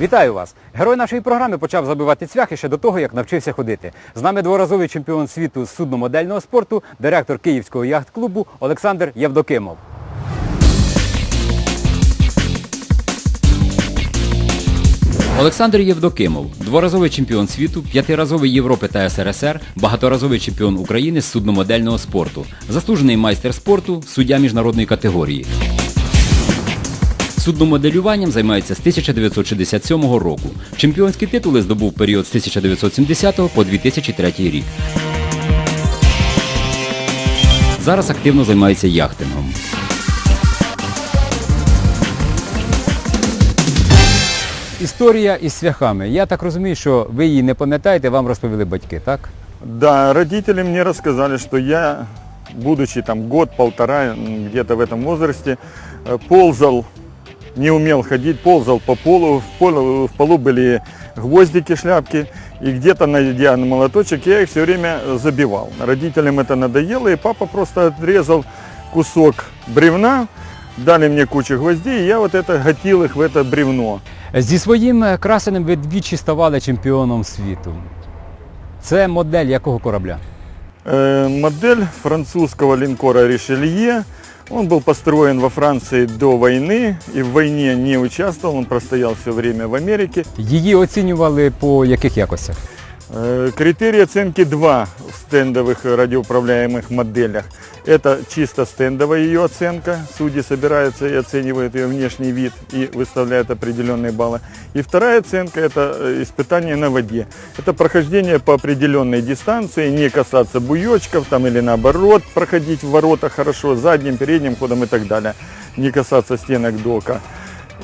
Вітаю вас! Герой нашої програми почав забивати цвяхи ще до того, як навчився ходити. З нами дворазовий чемпіон світу з судномодельного спорту, директор Київського яхт-клубу Олександр Євдокимов. Олександр Євдокимов, дворазовий чемпіон світу, п'ятиразовий Європи та СРСР, багаторазовий чемпіон України з судномодельного спорту, заслужений майстер спорту, суддя міжнародної категорії. Судномоделюванням займається з 1967 року. Чемпіонські титули здобув період з 1970 по 2003 рік. Зараз активно займається яхтингом. Історія із цвяхами. Я так розумію, що ви її не пам'ятаєте, вам розповіли батьки, так? Да, родители мне рассказали, что я, будучи там год-полтора, где-то в этом возрасте, э, ползал, не умел ходить, ползал по полу, в полу, в полу были гвоздики, шляпки, и где-то найдя на молоточек, я их все время забивал. Родителям это надоело, и папа просто отрезал кусок бревна, дали мне кучу гвоздей, и я вот это гатил их в это бревно. Зі своїм е, красенем ви двічі ставали чемпіоном світу. Це модель якого корабля? Э, Модель французского линкора «Ришелье». Он был построен во Франции до войны и в войне не участвовал, он простоял все время в Америке. Її оцінювали по яких якостях? Э, Критерий оценки два в стендовых радиоуправляемых моделях. Это чисто стендовая ее оценка. Судьи собираются и оценивают ее внешний вид и выставляют определенные баллы. И вторая оценка – это э, испытание на воде. Это прохождение по определенной дистанции, не касаться буечков там, или наоборот, проходить в ворота хорошо, задним, передним ходом и так далее. Не касаться стенок дока.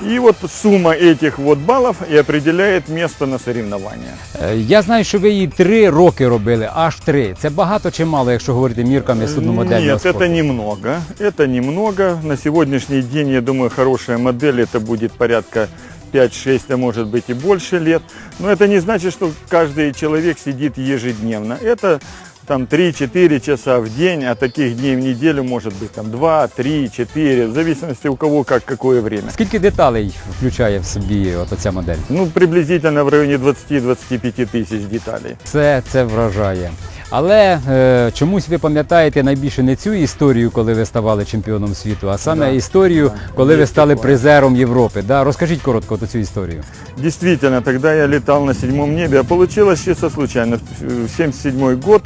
И вот сумма этих вот баллов и определяет место на соревнования. Е, Я знаю, що ви її три роки робили, аж три. Це багато чи мало, якщо говорити мірками судномодельного Нет, спорту? это немного. Это немного. На сегодняшний день, я думаю, хорошая модель, это будет порядка 5-6, а может быть и больше лет. Но это не значит, что каждый человек сидит ежедневно. Это там 3-4 часа в день, а таких дней в неделю может быть там 2, 3, 4, в зависимости у кого как, какое время. Скільки деталей включає в собі от оця модель? Ну, приблизительно в районе 20-25 тысяч деталей. Це, це вражає. Але е, чомусь ви пам'ятаєте найбільше не цю історію, коли ви ставали чемпіоном світу, а саме Да, історію, да, коли ви стали таке. призером Європи. Да? Розкажіть коротко от цю історію. Действительно, тогда я летал на седьмом небе, а получилось чисто случайно. В 77 год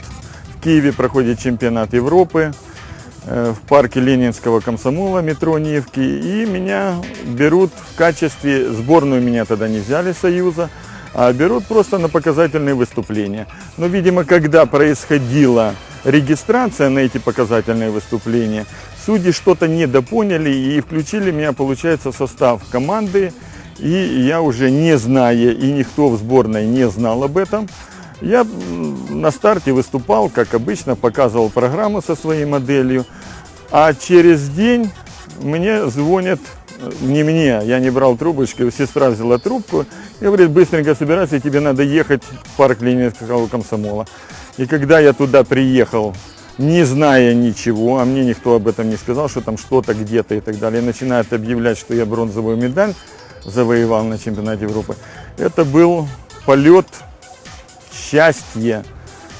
в Киеве проходит чемпионат Европы э, в парке Ленинского комсомола, метро Невки, и меня берут в качестве, сборную меня тогда не взяли Союза, а берут просто на показательные выступления. Но, видимо, когда происходила регистрация на эти показательные выступления, судьи что-то недопоняли и включили меня, получается, в состав команды. И я уже не зная, и никто в сборной не знал об этом, я на старте выступал, как обычно, показывал программу со своей моделью. А через день мне звонят, э, не мне, я не брал трубочки, сестра взяла трубку и говорит, быстренько собирайся, тебе надо ехать в парк Ленинского комсомола. И когда я туда приехал, не зная ничего, а мне никто об этом не сказал, что там что-то где-то и так далее, и начинают объявлять, что я бронзовую медаль завоевал на чемпионате Европы. Это был полет счастья,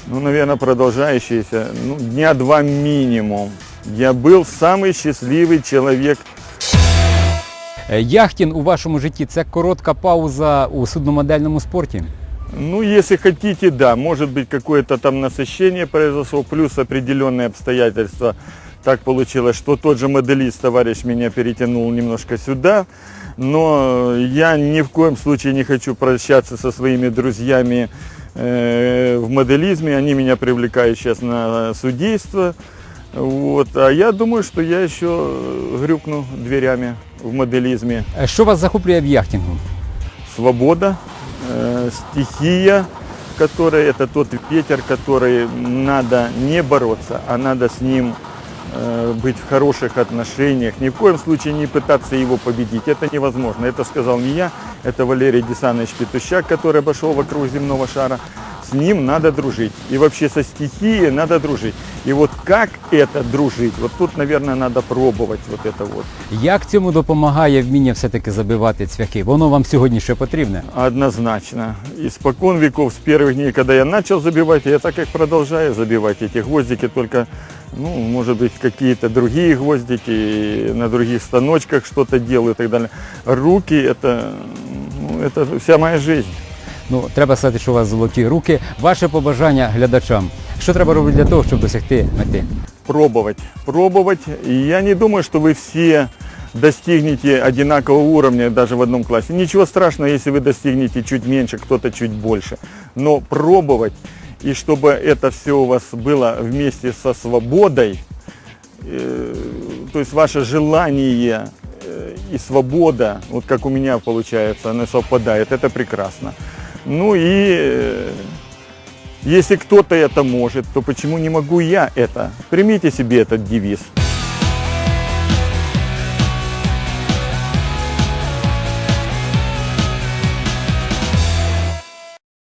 ну, наверное, продолжающийся, ну, дня два минимум. Я был самый счастливый человек Е, Яхтінг у вашому житті це коротка пауза у судномодельному спорті. Ну, если хотите, да, может быть, какое-то там насыщение произошло, плюс определенные обстоятельства. Так получилось, что тот же моделист, товарищ, меня перетянул немножко сюда. Но я ни в коем случае не хочу прощаться со своими друзьями э, в моделизме. Они меня привлекают сейчас на судейство. Вот. А я думаю, что я еще грюкну дверями в моделизме. Е, Що вас захоплює в яхтингу? свобода, э, стихия, которая это тот ветер, который надо не бороться, а надо с ним э, быть в хороших отношениях. Ни в коем случае не пытаться его победить. Это невозможно. Это сказал не я, это Валерий Десанович Петущак, который обошел вокруг земного шара. с ним надо дружить. И вообще со стихией надо дружить. И вот как это дружить? Вот тут, наверное, надо пробовать вот это вот. Як цьому допомагає вміння все-таки забивати цвяхи? Воно вам сьогодні ще потрібне? Однозначно. Испокон веков, с первых дней, когда я начал забивать, я так как продолжаю забивать эти гвоздики, только, ну, может быть, какие-то другие гвоздики, на других станочках что-то делаю и так далее. Руки это, ну, это вся моя жизнь. Ну, треба сказати, що у вас золоті руки. Ваше побажання глядачам. Що треба робити для того, щоб досягти мети? Пробовать, пробовать. И я не думаю, что вы все достигнете одинакового уровня даже в одном классе. Ничего страшного, если вы достигнете чуть меньше, кто-то чуть больше. Но пробовать, и чтобы это все у вас было вместе со свободой, э, то есть ваше желание э, и свобода, вот как у меня получается, она совпадает, это прекрасно. Ну и э, если кто-то это может, то почему не могу я это? Примите себе этот девиз.